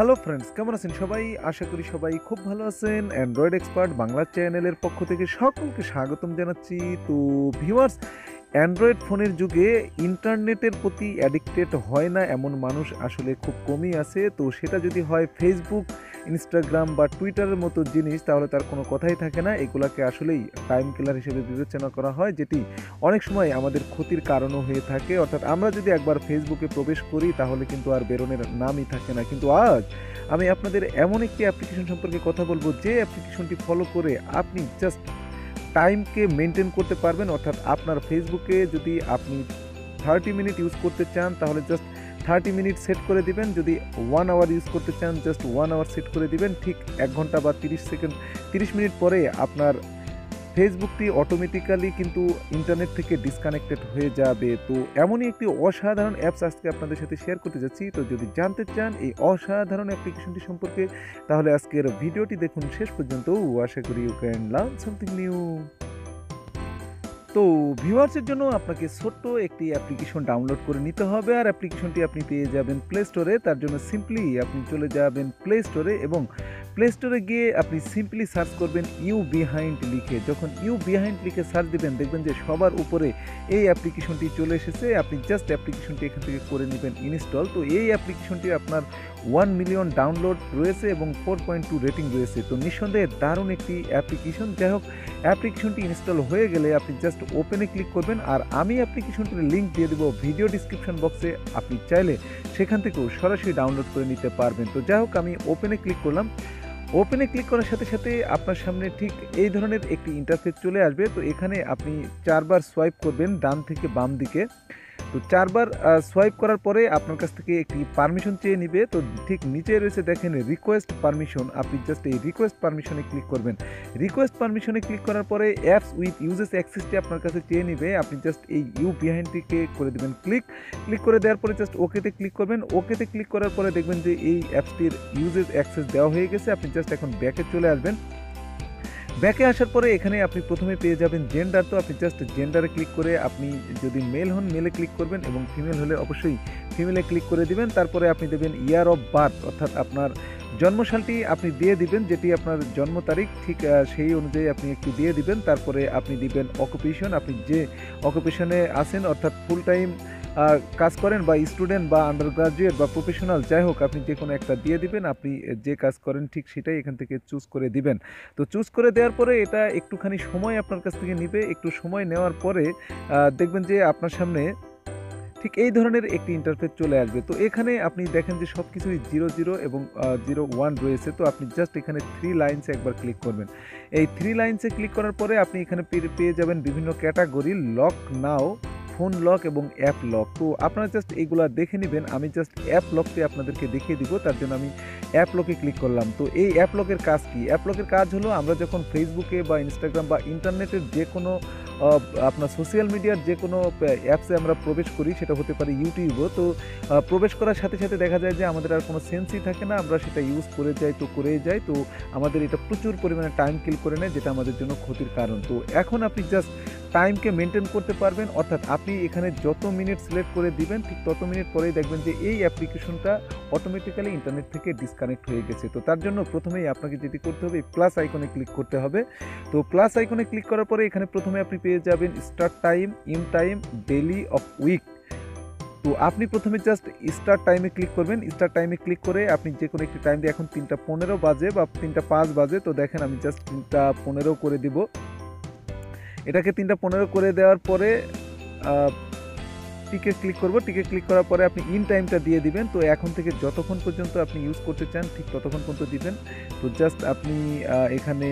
Hello friends কেমন আছেন সবাই? আশা করি সবাই খুব ভালো আছেন। অ্যান্ড্রয়েড এক্সপার্ট বাংলা চ্যানেলের পক্ষ থেকে সকলকে স্বাগতম জানাচ্ছি। তো ভিউয়ার্স অ্যান্ড্রয়েড ফোনের যুগে ইন্টারনেটের প্রতি অ্যাডিক্টেড হয় না এমন মানুষ আসলে খুব কমই আছে। তো সেটা যদি হয় ফেসবুক ইনস্টাগ্রাম বা টুইটারের মতো জিনিস, তাহলে তার কোনো কথাই থাকে না। এগুলাকে আসলেই টাইম কিলার হিসেবে বিবেচনা করা হয়, যেটি অনেক সময় আমাদের ক্ষতির কারণও হয়ে থাকে। অর্থাৎ আমরা যদি একবার ফেসবুকে প্রবেশ করি, তাহলে কিন্তু আর বেরোনের নামই থাকে না। কিন্তু আজ আমি আপনাদের এমন একটি অ্যাপ্লিকেশন সম্পর্কে কথা বলব, যে অ্যাপ্লিকেশনটি ফলো করে আপনি জাস্ট টাইমকে মেনটেন করতে পারবেন, অর্থাৎ আপনার ফেসবুকে যদি আপনি থার্টি মিনিট ইউজ করতে চান, তাহলে জাস্ট থার্টি মিনিট সেট করে দিবেন। যদি ওয়ান আওয়ার ইউজ করতে চান জাস্ট ওয়ান আওয়ার সেট করে দিবেন। ঠিক এক ঘণ্টা বা তিরিশ সেকেন্ড তিরিশ মিনিট পরে আপনার ফেসবুকটি অটোমেটিক্যালি কিন্তু ইন্টারনেট থেকে ডিসকানেক্টেড হয়ে যাবে। তো এমনই একটি অসাধারণ অ্যাপস আজকে আপনাদের সাথে শেয়ার করতে যাচ্ছি। তো যদি জানতে চান এই অসাধারণ অ্যাপ্লিকেশনটি সম্পর্কে, তাহলে আজকের ভিডিওটি দেখুন শেষ পর্যন্ত। আশা করি you can learn something new তো ভিউয়ার্সের জন্য আপনাকে ছোট্ট একটি অ্যাপ্লিকেশন ডাউনলোড করে নিতে হবে। আর অ্যাপ্লিকেশনটি আপনি পেয়ে যাবেন প্লে স্টোরে তার জন্য সিম্পলি আপনি চলে যাবেন প্লে স্টোরে এবং প্লে স্টোরে গিয়ে আপনি সিম্পলি সার্চ করবেন ইউ বিহাইন্ড লিখে। যখন ইউ বিহাইন্ড লিখে সার্চ দিবেন, দেখবেন যে সবার উপরে এই অ্যাপ্লিকেশনটি চলে এসেছে। আপনি জাস্ট অ্যাপ্লিকেশনটি এখান থেকে করে নেবেন ইনস্টল তো এই অ্যাপ্লিকেশনটি আপনার ওয়ান মিলিয়ন ডাউনলোড রয়েছে এবং ফোর পয়েন্ট টু রেটিং রয়েছে। তো নিঃসন্দেহে দারুণ একটি অ্যাপ্লিকেশন যাই হোক অ্যাপ্লিকেশনটি ইনস্টল হয়ে গেলে আপনি জাস্ট ওপেনে ক্লিক করবেন আর আমি অ্যাপ্লিকেশনটির লিঙ্ক দিয়ে দেবো ভিডিও ডিসক্রিপশন বক্সে আপনি চাইলে সেখান থেকেও সরাসরি ডাউনলোড করে নিতে পারবেন। তো যাই হোক, আমি ওপেনে ক্লিক করলাম। ওপেনে ক্লিক করার সাথে সাথে আপনার সামনে ঠিক এই ধরনের একটি ইন্টারফেস চলে আসবে। তো এখানে আপনি চারবার সোয়াইপ করবেন ডান থেকে বাম দিকে। তো চারবার সোয়াইপ করার পরে আপনার কাছ থেকে একটি পারমিশন চেয়ে নিবে। তো ঠিক নিচে রয়েছে দেখেন রিকোয়েস্ট পারমিশন আপনি জাস্ট এই রিকোয়েস্ট পারমিশনে ক্লিক করবেন। রিকোয়েস্ট পারমিশনে ক্লিক করার পরে অ্যাপস উইথ ইউজেস অ্যাক্সেসটি আপনার কাছে চেয়ে নিবে। আপনি জাস্ট এই ইউ বিহাইন্ডটিকে করে দেবেন। ক্লিক ক্লিক করে দেওয়ার পরে জাস্ট ওকেতে ক্লিক করবেন। ওকেতে ক্লিক করার পরে দেখবেন যে এই অ্যাপসটির ইউজেস অ্যাক্সেস দেওয়া হয়ে গেছে। আপনি জাস্ট এখন ব্যাকে চলে আসবেন। ব্যাকে আসার পরে এখানে আপনি প্রথমে পেয়ে যাবেন জেন্ডার তো আপনি জাস্ট জেন্ডারে ক্লিক করে আপনি যদি মেল হন মেলে ক্লিক করবেন এবং ফিমেল হলে অবশ্যই ফিমেলে ক্লিক করে দিবেন। তারপরে আপনি দেবেন ইয়ার অফ বার্থ অর্থাৎ আপনার জন্মসালটি আপনি দিয়ে দিবেন, যেটি আপনার জন্ম তারিখ, ঠিক সেই অনুযায়ী আপনি একটু দিয়ে দিবেন। তারপরে আপনি দিবেন অকুপেশন আপনি যে অকুপেশনে আছেন, অর্থাৎ ফুল টাইম কাজ করেন বা স্টুডেন্ট বা আন্ডার গ্রাজুয়েট বা প্রফেশনাল যাই হোক, আপনি যে কোনো একটা দিয়ে দিবেন, আপনি যে কাজ করেন ঠিক সেটাই এখান থেকে চুজ করে দিবেন। তো চুজ করে দেওয়ার পরে এটা একটুখানি সময় আপনার কাছ থেকে নিবে, একটু সময় নেওয়ার পরে দেখবেন যে আপনার সামনে ঠিক এই ধরনের একটি ইন্টারফেস চলে আসবে। তো এখানে আপনি দেখেন যে সব কিছুই জিরো জিরো এবং জিরো ওয়ান রয়েছে। তো আপনি জাস্ট এখানে থ্রি লাইন্সে একবার ক্লিক করবেন। এই থ্রি লাইন্সে ক্লিক করার পরে আপনি এখানে পেয়ে যাবেন বিভিন্ন category lock now phone lock এবং অ্যাপ লক। তো আপনারা জাস্ট এইগুলো দেখে নেবেন, আমি জাস্ট অ্যাপ লকটি আপনাদেরকে দেখিয়ে দিব, তার জন্য আমি অ্যাপ লকে ক্লিক করলাম। তো এই অ্যাপ লকের কাজ কি? অ্যাপ লকের কাজ হলো আমরা যখন ফেসবুকে বা ইনস্টাগ্রাম বা ইন্টারনেটের যে কোনো আপনার সোশ্যাল মিডিয়ার যে কোনো অ্যাপসে আমরা প্রবেশ করি, সেটা হতে পারে ইউটিউবও তো প্রবেশ করার সাথে সাথে দেখা যায় যে আমাদের আর কোনো সেন্সই থাকে না, আমরা সেটা ইউজ করে যাই তো করেই যাই। তো আমাদের এটা প্রচুর পরিমাণে টাইম কিল করে নেয়, যেটা আমাদের জন্য ক্ষতির কারণ। তো এখন আপনি জাস্ট টাইমকে মেনটেন করতে পারবেন, অর্থাৎ আপনি এখানে যত মিনিট সিলেক্ট করে দিবেন, ঠিক তত মিনিট পরেই দেখবেন যে এই অ্যাপ্লিকেশনটা অটোমেটিক্যালি ইন্টারনেট থেকে ডিসকানেক্ট হয়ে গেছে। তো তার জন্য প্রথমেই আপনাকে যেটি করতে হবে প্লাস আইকনে ক্লিক করতে হবে। তো প্লাস আইকনে ক্লিক করার পরে এখানে প্রথমে আপনি পেয়ে যাবেন start time in time daily of week তো আপনি প্রথমে জাস্ট স্টার্ট টাইমে ক্লিক করবেন। স্টার্ট টাইমে ক্লিক করে আপনি যে কোনো একটি টাইম দিয়ে এখন তিনটা পনেরো বাজে বা তিনটা পাঁচ বাজে, তো দেখেন আমি জাস্ট তিনটা পনেরো করে দিব। এটাকে তিনটা পনেরো করে দেওয়ার পরে টিকে ক্লিক করব। টিকে ক্লিক করার পরে আপনি ইন টাইমটা দিয়ে দিবেন। তো এখন থেকে যতক্ষণ পর্যন্ত আপনি ইউজ করতে চান, ঠিক ততক্ষণ পর্যন্ত দিবেন। তো জাস্ট আপনি এখানে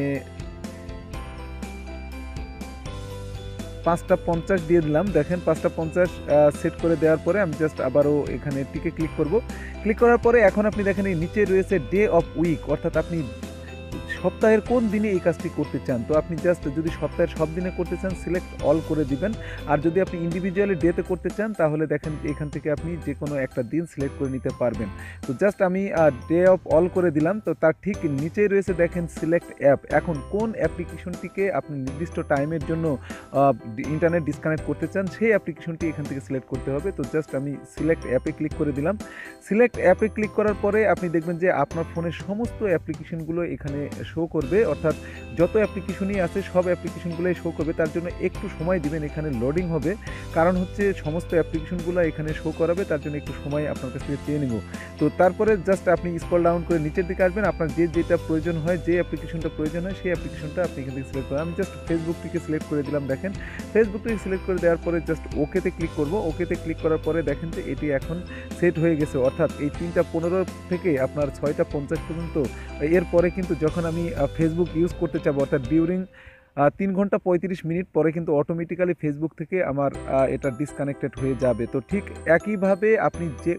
পাঁচটা পঞ্চাশ দিয়ে দিলাম। দেখেন পাঁচটা পঞ্চাশ সেট করে দেওয়ার পরে আমি জাস্ট আবারও এখানে টিকে ক্লিক করব। ক্লিক করার পরে এখন আপনি দেখেন এই নিচে রয়েছে ডে অফ উইক অর্থাৎ আপনি সপ্তাহের কোন দিনে এই কাজটি করতে চান? তো আপনি জাস্ট যদি সপ্তাহের সব দিনে করতে চান সিলেক্ট অল করে দিবেন। আর যদি আপনি ইন্ডিভিজুয়ালি ডেতে করতে চান, তাহলে দেখেন এখান থেকে আপনি যে কোনো একটা দিন সিলেক্ট করে নিতে পারবেন। তো জাস্ট আমি ডে অফ অল করে দিলাম। তো তার ঠিক নিচেই রয়েছে দেখেন সিলেক্ট অ্যাপ এখন কোন অ্যাপ্লিকেশনটিকে আপনি নির্দিষ্ট টাইমের জন্য ইন্টারনেট ডিসকানেক্ট করতে চান, সেই অ্যাপ্লিকেশনটি এখান থেকে সিলেক্ট করতে হবে। তো জাস্ট আমি সিলেক্ট অ্যাপে ক্লিক করে দিলাম। সিলেক্ট অ্যাপে ক্লিক করার পরে আপনি দেখবেন যে আপনার ফোনের সমস্ত অ্যাপ্লিকেশনগুলো এখানে শো করবে, অর্থাৎ যত অ্যাপ্লিকেশনই আছে, সব অ্যাপ্লিকেশনগুলোই শো করবে, তার জন্য একটু সময় দিবেন, এখানে লোডিং হবে। কারণ হচ্ছে সমস্ত অ্যাপ্লিকেশনগুলো এখানে শো করাবে, তার জন্য একটু সময় আপনার কাছ থেকে চেয়ে নেব। তো তারপরে জাস্ট আপনি স্ক্রল ডাউন করে নিচের দিকে আসবেন, আপনার যে যেটা প্রয়োজন হয়, যে অ্যাপ্লিকেশনটা প্রয়োজন হয়, সেই অ্যাপ্লিকেশনটা আপনি এখান থেকে সিলেক্ট করেন। আমি জাস্ট ফেসবুকটিকে সিলেক্ট করে দিলাম, দেখেন। ফেসবুকটিকে সিলেক্ট করে দেওয়ার পরে জাস্ট ওকেতে ক্লিক করব। ওকেতে ক্লিক করার পরে দেখেন যে এটি এখন সেট হয়ে গেছে। অর্থাৎ এই তিনটা পনেরো থেকে আপনার ছয়টা পঞ্চাশ পর্যন্ত। এরপরে কিন্তু যখন আমি ফেসবুক ইউজ করতে চাবো, অর্থাৎ ডিউরিং তিন ঘণ্টা পঁয়ত্রিশ মিনিট পরে কিন্তু অটোমেটিক্যালি ফেসবুক থেকে আমার এটা ডিসকানেক্টেড হয়ে যাবে। তো ঠিক একইভাবে আপনি যে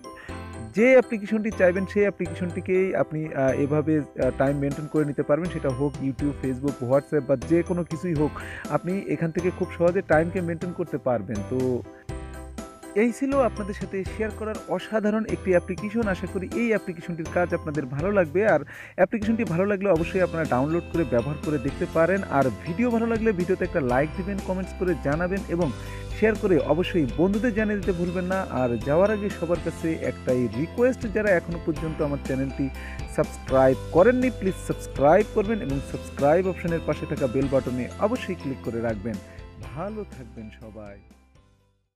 যে অ্যাপ্লিকেশনটি চাইবেন, সেই অ্যাপ্লিকেশনটিকেই আপনি এভাবে টাইম মেনটেন করে নিতে পারবেন। সেটা হোক ইউটিউব ফেসবুক হোয়াটসঅ্যাপ বা যে কোনো কিছুই হোক, আপনি এখান থেকে খুব সহজে টাইমকে মেনটেন করতে পারবেন। তো এই ছিল আপনাদের সাথে শেয়ার করার অসাধারণ একটি অ্যাপ্লিকেশন আশা করি এই অ্যাপ্লিকেশনটির কাজ আপনাদের ভালো লাগবে। আর অ্যাপ্লিকেশনটি ভালো লাগলে অবশ্যই আপনারা ডাউনলোড করে ব্যবহার করে দেখতে পারেন। আর ভিডিও ভালো লাগলে ভিডিওতে একটা লাইক দিবেন কমেন্টস করে জানাবেন এবং শেয়ার করে অবশ্যই বন্ধুদের জানিয়ে দিতে ভুলবেন না। আর যাওয়ার আগে সবার কাছে একটাই রিকোয়েস্ট যারা এখনও পর্যন্ত আমার চ্যানেলটি সাবস্ক্রাইব করেননি প্লিজ সাবস্ক্রাইব করবেন এবং সাবস্ক্রাইব অপশনের পাশে থাকা বেল বাটনে অবশ্যই ক্লিক করে রাখবেন। ভালো থাকবেন সবাই।